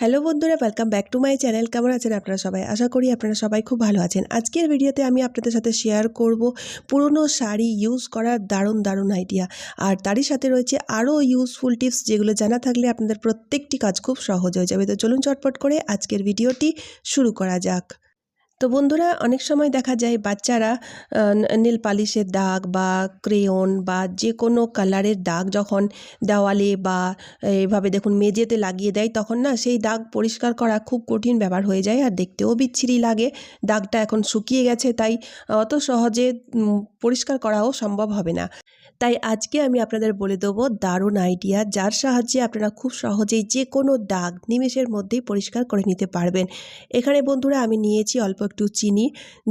Hello বন্ধুরা welcome back to my channel কেমন আছেন আপনারা সবাই? আশা করি আপনারা সবাই খুব ভালো আছেন। আজকের ভিডিওতে আমি আপনাদের সাথে শেয়ার করব পুরনো শাড়ি ইউজ করার দারুণ দারুণ আইডিয়া আর তারই সাথে রয়েছে আরও ইউজফুল টিপস যেগুলো জানা থাকলে আপনাদের প্রত্যেকটি কাজ খুব সহজ হয়ে যাবে। তো চলুন চটপট করে আজকের ভিডিওটি শুরু করা যাক। তো বন্ধুরা, অনেক সময় দেখা যায় বাচ্চারা নীল পালিশের দাগ বা ক্রেয়ন বা যে কোনো কালারের দাগ যখন দেওয়ালে বা এভাবে দেখুন মেঝেতে লাগিয়ে দেয়, তখন না সেই দাগ পরিষ্কার করা খুব কঠিন ব্যাপার হয়ে যায় আর দেখতেও বিচ্ছিরি লাগে। দাগটা এখন শুকিয়ে গেছে, তাই অত সহজে পরিষ্কার করাও সম্ভব হবে না। তাই আজকে আমি আপনাদের বলে দেবো দারুণ আইডিয়া, যার সাহায্যে আপনারা খুব সহজেই যে কোনো দাগ নিমেষের মধ্যেই পরিষ্কার করে নিতে পারবেন। এখানে বন্ধুরা আমি নিয়েছি অল্প একটু চিনি,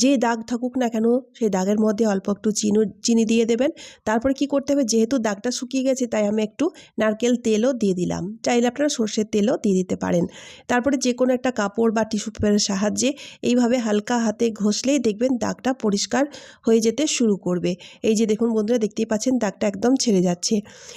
যে দাগ থাকুক না কেন সেই দাগের মধ্যে অল্প একটু চিনি চিনি দিয়ে দেবেন। তারপরে কি করতে হবে? যেহেতু দাগটা শুকিয়ে গেছে, তাই আমি একটু নারকেল তেলও দিয়ে দিলাম। চাইলে আপনারা সর্ষের তেলও দিয়ে দিতে পারেন। তারপরে যে কোনো একটা কাপড় বা টিস্যু পেপারের সাহায্যে এইভাবে হালকা হাতে ঘষলেই দেখবেন দাগটা পরিষ্কার হয়ে যেতে শুরু করবে। এই যে দেখুন বন্ধুরা, দেখতেই পাচ্ছেন দাগটা একদম ছেড়ে যাচ্ছে।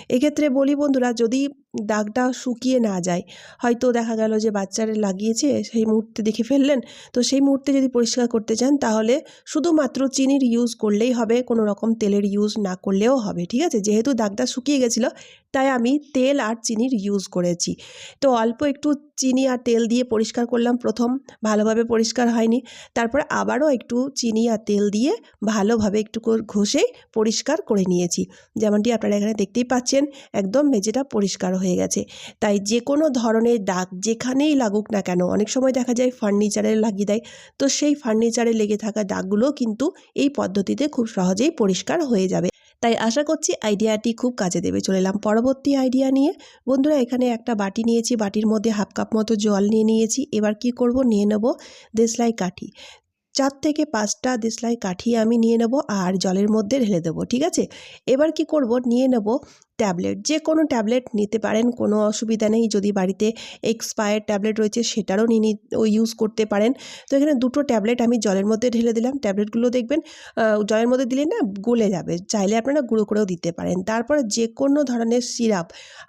এক্ষেত্রে বলি বন্ধুরা, যদি দাগটা শুকিয়ে না যায়। হয়তো দেখা গেল যে বাচ্চারা লাগিয়েছে, সেই মুহূর্তে দেখে ফেললেন। তো সেই মুহূর্তে যদি পরিষ্কার করতে চান, তাহলে শুধুমাত্র চিনির ইউজ করলেই হবে, কোনো রকম তেলের ইউজ না করলেও হবে, ঠিক আছে? যেহেতু দাগটা শুকিয়ে গেছিল, তাই আমি তেল আর চিনির ইউজ করেছি। তো অল্প একটু চিনি আর তেল দিয়ে পরিষ্কার করলাম। প্রথম ভালোভাবে পরিষ্কার হয়নি। তারপর আবারও একটু চিনি আর তেল দিয়ে ভালোভাবে একটু ঘষে পরিষ্কার করে নিয়েছি। যেমনটি আপনারা এখানে দেখতেই পাচ্ছেন, একদম মেঝেটা পরিষ্কার হয়ে গেছে। তাই যে কোনো ধরনের দাগ যেখানেই লাগুক না কেন, অনেক সময় দেখা যায় ফার্নিচারে লাগিয়ে দেয়, তো সেই ফার্নিচারে লেগে থাকা দাগগুলো কিন্তু এই পদ্ধতিতে খুব সহজেই পরিষ্কার হয়ে যাবে। তাই আশা করছি আইডিয়াটি খুব কাজে দেবে। চলে এলাম পরবর্তী আইডিয়া নিয়ে। বন্ধুরা, এখানে একটা বাটি নিয়েছি। বাটির মধ্যে হাফ কাপ মতো জল নিয়ে নিয়েছি। এবার কি করব? নিয়ে নেব দেশলাই কাঠি। চার থেকে পাঁচটা দেশলাই কাঠি আমি নিয়ে নেব আর জলের মধ্যে ঢেলে দেবো, ঠিক আছে? এবার কি করব? নিয়ে নেব ট্যাবলেট, যে কোনো ট্যাবলেট নিতে পারেন, কোনো অসুবিধা নেই। যদি বাড়িতে এক্সপায়ার ট্যাবলেট রয়েছে, সেটারও নিয়ে ইউজ করতে পারেন। তো এখানে দুটো ট্যাবলেট আমি জলের মধ্যে ঢেলে দিলাম। ট্যাবলেটগুলো দেখবেন জলের মধ্যে দিলে না গলে যাবে। চাইলে আপনারা গুঁড়ো করেও দিতে পারেন। তারপরে যে কোনো ধরনের সিরাপ,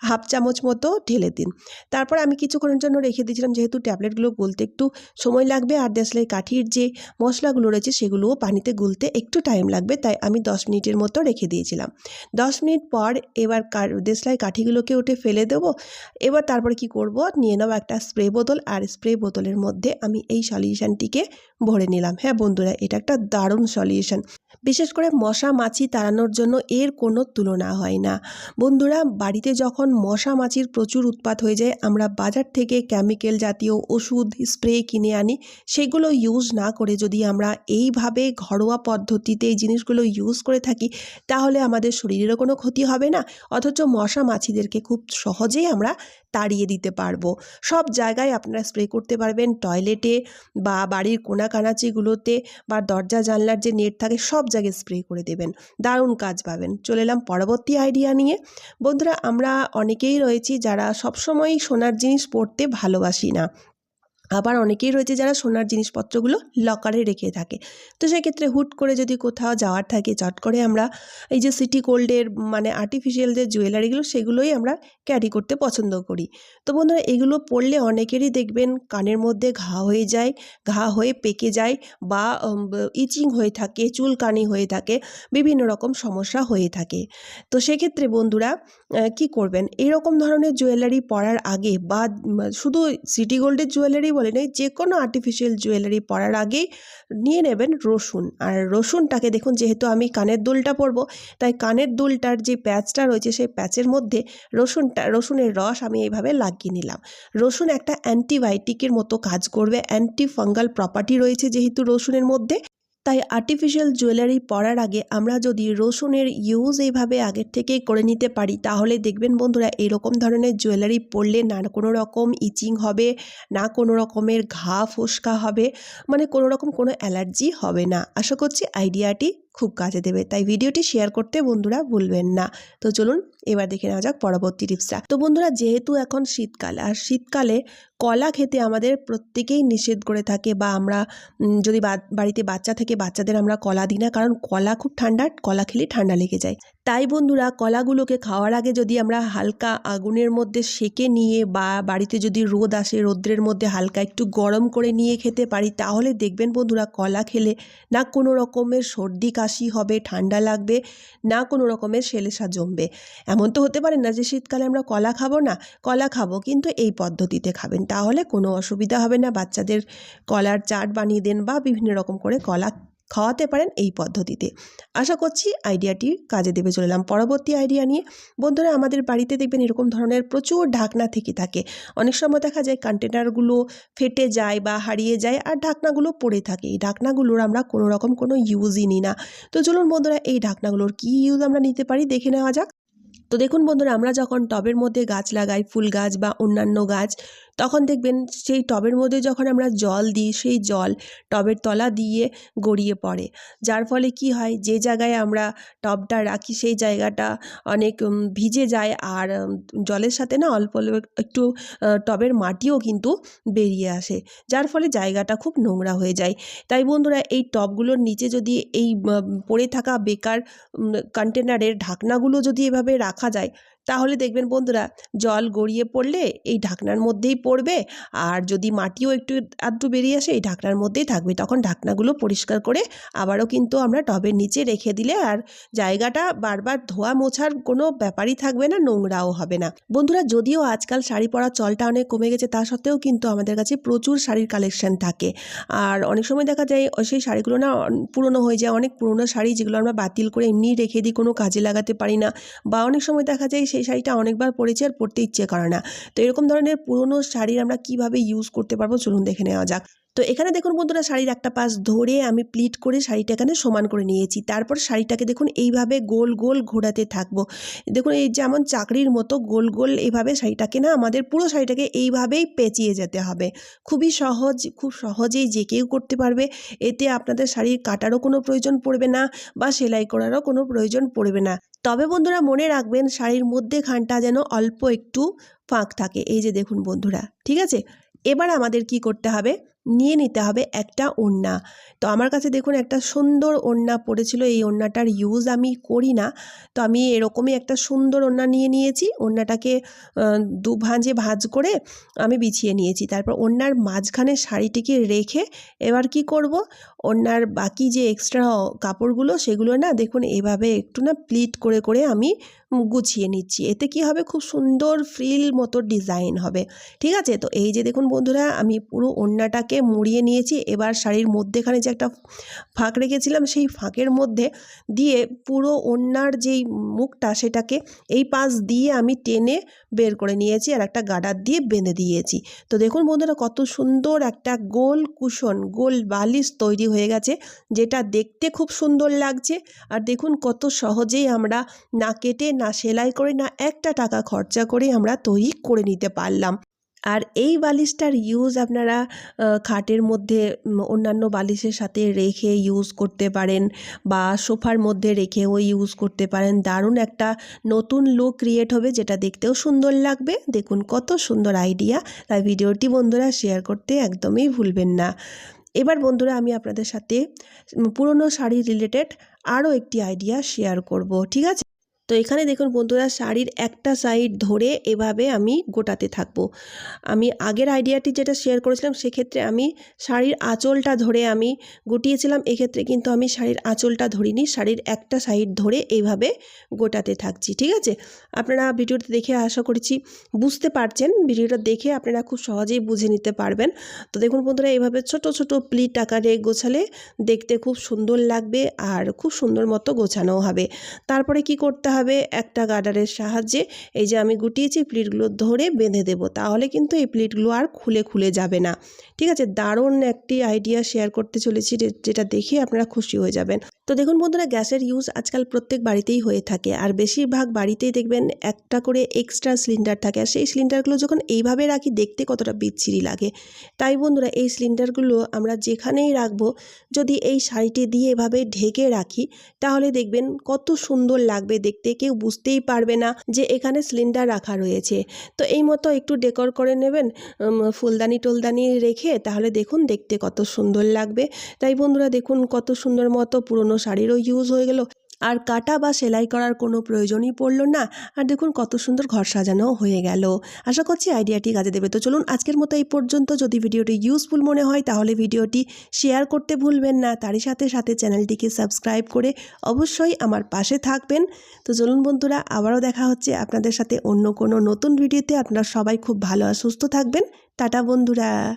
হাফ চামচ মতো ঢেলে দিন। তারপর আমি কিছুক্ষণের জন্য রেখে দিয়েছিলাম, যেহেতু ট্যাবলেটগুলো গলতে একটু সময় লাগবে আর দেশলাই কাঠির যে মশলাগুলো রয়েছে, সেগুলোও পানিতে গুলতে একটু টাইম লাগবে। তাই আমি দশ মিনিটের মতো রেখে দিয়েছিলাম। দশ মিনিট পর এবার কা- দেশলাই কাঠিগুলোকে উঠে ফেলে দেব। এবার তারপর কি করব? নিয়ে নেব একটা স্প্রে বোতল আর স্প্রে বোতলের মধ্যে আমি এই সলিউশানটিকে ভরে নিলাম। হ্যাঁ বন্ধুরা, এটা একটা দারুণ সলিউশন বিশেষ করে মশা, মাছি তাড়ানোর জন্য এর কোনো তুলনা হয় না। বন্ধুরা, বাড়িতে যখন মশা, মাছির প্রচুর উৎপাত হয়ে যায়, আমরা বাজার থেকে কেমিক্যাল জাতীয় ওষুধ স্প্রে কিনে আনি। সেগুলো ইউজ না করে যদি আমরা এইভাবে ঘরোয়া পদ্ধতিতে এই জিনিসগুলো ইউজ করে থাকি, তাহলে আমাদের শরীরেরও কোনো ক্ষতি হবে না। অথচ মশা, মাছিদেরকে খুব সহজেই আমরা তাড়িয়ে দিতে পারব। সব জায়গায় আপনারা স্প্রে করতে পারবেন টয়লেটে বা বাড়ির কোনা কানাচিগুলোতে বা দরজা, জানলার যে নেট থাকে, সব জায়গায় স্প্রে করে দেবেন। দারুণ কাজ পাবেন। চলে এলাম পরবর্তী আইডিয়া নিয়ে। বন্ধুরা, আমরা অনেকেই রয়েছি যারা সবসময়ই সোনার জিনিস পড়তে ভালোবাসি না। আবার অনেকেই রয়েছে যারা সোনার জিনিসপত্রগুলো লকারে রেখে থাকে। তো সেক্ষেত্রে হুট করে যদি কোথাও যাওয়ার থাকে, চট করে আমরা এই যে সিটি গোল্ডের মানে আর্টিফিশিয়াল যে জুয়েলারিগুলো সেগুলোই আমরা ক্যারি করতে পছন্দ করি। তো বন্ধুরা, এগুলো পরলে অনেকেরই দেখবেন কানের মধ্যে ঘা হয়ে যায়, ঘা হয়ে পেকে যায় বা ইচিং হয়ে থাকে চুলকানি হয়ে থাকে, বিভিন্ন রকম সমস্যা হয়ে থাকে। তো সেক্ষেত্রে বন্ধুরা কি করবেন? এরকম ধরনের জুয়েলারি পরার আগে বা, শুধু সিটি গোল্ডের জুয়েলারি বলে নেই যে কোনো আর্টিফিশিয়াল জুয়েলারি পরার আগেই নিয়ে নেবেন রসুন। আর রসুনটাকে দেখুন, যেহেতু আমি কানের দুলটা পরবো, তাই কানের দুলটার যে প্যাচটা রয়েছে, সেই প্যাচের মধ্যে রসুনটা, রসুনের রস আমি এইভাবে লাগিয়ে নিলাম। রসুন একটা অ্যান্টিবায়োটিকের মতো কাজ করবে অ্যান্টি ফাঙ্গাল প্রপার্টি রয়েছে যেহেতু রসুনের মধ্যে। তাই আর্টিফিশিয়াল জুয়েলারি পরার আগে আমরা যদি রসুনের ইউজ এইভাবে আগের থেকেই করে নিতে পারি, তাহলে দেখবেন বন্ধুরা এরকম ধরনের জুয়েলারি পরলে না কোনো রকম ইচিং হবে, না কোনো রকমের ঘা ফোসকা হবে মানে কোনো রকম কোনো অ্যালার্জি হবে না। আশা করছি আইডিয়াটি খুব কাজে দেবে। তাই ভিডিওটি শেয়ার করতে বন্ধুরা ভুলবেন না। তো চলুন, এবার দেখে নেওয়া যাক পরবর্তী টিপসটা। তো বন্ধুরা, যেহেতু এখন শীতকাল, আর শীতকালে কলা খেতে আমাদের প্রত্যেকেই নিষেধ করে থাকে বা আমরা যদি বাড়িতে বাচ্চা থেকে বাচ্চাদের আমরা কলা দিই না, কারণ কলা খুব ঠান্ডা, কলা খেলে ঠান্ডা লেগে যায়। তাই বন্ধুরা, কলাগুলোকে খাওয়ার আগে যদি আমরা হালকা আগুনের মধ্যে সেকে নিয়ে বা বাড়িতে যদি রোদ আসে, রৌদ্রের মধ্যে হালকা একটু গরম করে নিয়ে খেতে পারি, তাহলে দেখবেন বন্ধুরা, কলা খেলে না কোনো রকমের সর্দি, কাশি হবে, ঠান্ডা লাগবে, না কোনো রকমের সেলেসা জমবে। এমন তো হতে পারে না যে শীতকালে আমরা কলা খাব না, কলা খাব কিন্তু এই পদ্ধতিতে খাবেন। তাহলে কোনো অসুবিধা হবে না, বাচ্চাদের কলার চাট বানিয়ে দেন বা বিভিন্ন রকম করে কলা খাওয়াতে পারেন এই পদ্ধতিতে। আশা করছি আইডিয়াটি কাজে দেবে চলে এলাম। পরবর্তী আইডিয়া নিয়ে। বন্ধুরা, আমাদের বাড়িতে দেখবেন এরকম ধরনের প্রচুর ঢাকনা থেকে থাকে। অনেক সময় দেখা যায় কন্টেনারগুলো ফেটে যায় বা হারিয়ে যায় আর ঢাকনাগুলো পড়ে থাকে। এই ঢাকনাগুলোর আমরা কোনো রকম কোনো ইউজই নিই না। তো চলুন বন্ধুরা, এই ঢাকনাগুলোর কী ইউজ আমরা নিতে পারি দেখে নেওয়া যাক। তো দেখুন বন্ধুরা, আমরা যখন টবের মধ্যে গাছ লাগাই, ফুল গাছ বা অন্যান্য গাছ তখন দেখবেন সেই টবের মধ্যে যখন আমরা জল দিই, সেই জল টবের তলা দিয়ে গড়িয়ে পড়ে। যার ফলে কি হয়, যে জায়গায় আমরা টবটা রাখি, সেই জায়গাটা অনেক ভিজে যায় আর জলের সাথে না অল্প অল্প একটু টবের মাটিও কিন্তু বেরিয়ে আসে। যার ফলে জায়গাটা খুব নোংরা হয়ে যায়। তাই বন্ধুরা, এই টবগুলোর নিচে যদি এই পড়ে থাকা বেকার কন্টেনারের ঢাকনাগুলো যদি এভাবে রাখা যায় তাহলে দেখবেন বন্ধুরা, জল গড়িয়ে পড়লে এই ঢাকনার মধ্যেই পড়বে আর যদি মাটিও একটু আধটু বেরিয়ে আসে, এই ঢাকনার মধ্যেই থাকবে। তখন ঢাকনাগুলো পরিষ্কার করে আবারও কিন্তু আমরা টবের নিচে রেখে দিলে আর জায়গাটা বারবার ধোয়া মোছার কোনো ব্যাপারই থাকবে না, নোংরাও হবে না। বন্ধুরা, যদিও আজকাল শাড়ি পরার চলটা অনেক কমে গেছে, তা সত্ত্বেও কিন্তু আমাদের কাছে প্রচুর শাড়ির কালেকশন থাকে। আর অনেক সময় দেখা যায় সেই শাড়িগুলো না পুরনো হয়ে যায়, অনেক পুরনো শাড়ি যেগুলো আমরা বাতিল করে এমনিই রেখে দিই, কোনো কাজে লাগাতে পারি না। বা অনেক সময় দেখা যায়, সেই শাড়িটা অনেকবার পরেছি আর পরতে ইচ্ছে করে না। তো এরকম ধরনের পুরনো শাড়ির আমরা কীভাবে ইউজ করতে পারব? চলুন দেখে নেওয়া যাক। তো এখানে দেখুন বন্ধুরা শাড়ির একটা পাশ ধরে আমি প্লিট করে শাড়িটা এখানে সমান করে নিয়েছি। তারপর শাড়িটাকে দেখুন এইভাবে গোল গোল ঘোরাতে থাকব। দেখুন এই যেমন চাকরির মতো গোল গোল এইভাবে শাড়িটাকে না আমাদের পুরো শাড়িটাকে এইভাবেই পেঁচিয়ে যেতে হবে। খুবই সহজ, খুব সহজেই যে কেউ করতে পারবে। এতে আপনাদের শাড়ির কাটারও কোনো প্রয়োজন পড়বে না বা সেলাই করারও কোনো প্রয়োজন পড়বে না। তবে বন্ধুরা মনে রাখবেন শাড়ির মধ্যে খানটা যেন অল্প একটু ফাঁক থাকে। এই যে দেখুন বন্ধুরা, ঠিক আছে? এবার আমাদের কি করতে হবে? নিয়ে নিতে হবে একটা ওড়না। তো আমার কাছে দেখুন একটা সুন্দর ওড়না পড়েছিল, এই ওড়নাটার ইউজ আমি করি না। তো আমি এরকমই একটা সুন্দর ওড়না নিয়ে নিয়েছি, ওড়নাটাকে দু ভাঁজে ভাঁজ করে আমি বিছিয়ে নিয়েছি। তারপর ওড়নার মাঝখানে শাড়িটিকে রেখে এবার কি করব? ওড়নার বাকি যে এক্সট্রা কাপড়গুলো, সেগুলো না দেখুন এভাবে একটু না প্লিট করে করে আমি গুছিয়ে নিচ্ছি। এতে কি হবে? খুব সুন্দর ফ্রিল মতো ডিজাইন হবে। ঠিক আছে? তো এই যে দেখুন বন্ধুরা, আমি পুরো ওড়নাটাকে মুড়িয়ে নিয়েছি। এবার শাড়ির মধ্যেখানে যে একটা ফাঁক রেখেছিলাম, সেই ফাঁকের মধ্যে দিয়ে পুরো ওড়নার যেই মুখটা সেটাকে এই পাশ দিয়ে আমি টেনে বের করে নিয়েছি আর একটা গাডার দিয়ে বেঁধে দিয়েছি। তো দেখুন বন্ধুরা, কত সুন্দর একটা গোল কুশন, গোল বালিশ তৈরি হয়ে গেছে, যেটা দেখতে খুব সুন্দর লাগছে। আর দেখুন কত সহজেই আমরা না কেটে, না সেলাই করে, না একটা টাকা খরচা করে আমরা তৈরি করে নিতে পারলাম। আর এই বালিশটার ইউজ আপনারা খাটের মধ্যে অন্যান্য বালিশের সাথে রেখে ইউজ করতে পারেন বা সোফার মধ্যে রেখেও ইউজ করতে পারেন। দারুণ একটা নতুন লুক ক্রিয়েট হবে যেটা দেখতেও সুন্দর লাগবে। দেখুন কত সুন্দর আইডিয়া তাই ভিডিওটি বন্ধুরা শেয়ার করতে একদমই ভুলবেন না। এবার বন্ধুরা আমি আপনাদের সাথে পুরনো শাড়ি রিলেটেড আরও একটি আইডিয়া শেয়ার করব। ঠিক আছে? তো এখানে দেখুন বন্ধুরা, শাড়ির একটা সাইড ধরে এভাবে আমি গোটাতে থাকব। আমি আগের আইডিয়াটি যেটা শেয়ার করেছিলাম, সেক্ষেত্রে আমি শাড়ির আঁচলটা ধরে আমি গুটিয়েছিলাম, এক্ষেত্রে কিন্তু আমি শাড়ির আঁচলটা ধরিনি, শাড়ির একটা সাইড ধরে এইভাবে গোটাতে থাকছি, ঠিক আছে? আপনারা ভিডিওটা দেখে আশা করছি বুঝতে পারছেন, ভিডিওটা দেখে আপনারা খুব সহজেই বুঝে নিতে পারবেন। তো দেখুন বন্ধুরা এইভাবে ছোট ছোট প্লিট আকারে গোছালে দেখতে খুব সুন্দর লাগবে আর খুব সুন্দর মতো গোছানো হবে। তারপরে কি করতে হবে একটা গার্ডারের সাহায্যে এই যে আমি গুটিয়েছি প্লিটগুলো ধরে বেঁধে দেবো, তাহলে কিন্তু এই প্লিটগুলো আর খুলে খুলে যাবে না। ঠিক আছে? দারুণ একটি আইডিয়া শেয়ার করতে চলেছি যেটা দেখে আপনারা খুশি হয়ে যাবেন। তো দেখুন বন্ধুরা, গ্যাসের ইউজ আজকাল প্রত্যেক বাড়িতেই হয়ে থাকে। আর বেশিরভাগ বাড়িতেই দেখবেন একটা করে এক্সট্রা সিলিন্ডার থাকে। আর সেই সিলিন্ডারগুলো যখন এইভাবে রাখি, দেখতে কতটা বিচ্ছিরি লাগে। তাই বন্ধুরা, এই সিলিন্ডারগুলো আমরা যেখানেই রাখব, যদি এই শাড়িটি দিয়ে এভাবে ঢেকে রাখি, তাহলে দেখবেন কত সুন্দর লাগবে দেখতে। কেউ বুঝতেই পারবে না যে এখানে সিলিন্ডার রাখা রয়েছে। তো এই মতো একটু ডেকর করে নেবেন ফুলদানি টুলদানি রেখে তাহলে দেখুন দেখতে কত সুন্দর লাগবে। তাই বন্ধুরা দেখুন কত সুন্দর মতো পুরনো শাড়িরও ইউজ হয়ে গেল। আর কাটা বা সেলাই করার কোনো প্রয়োজনই পড়ল না। আর দেখুন, কত সুন্দর ঘর সাজানো হয়ে গেল। আশা করছি আইডিয়াটি কাজে দেবে। তো চলুন, আজকের মতো এই পর্যন্ত। যদি ভিডিওটি ইউজফুল মনে হয়, তাহলে ভিডিওটি শেয়ার করতে ভুলবেন না। তারই সাথে সাথে চ্যানেলটিকে সাবস্ক্রাইব করে অবশ্যই আমার পাশে থাকবেন। তো চলুন বন্ধুরা, আবারও দেখা হচ্ছে আপনাদের সাথে অন্য কোনো নতুন ভিডিওতে। আপনারা সবাই খুব ভালো আর সুস্থ থাকবেন। টাটা বন্ধুরা।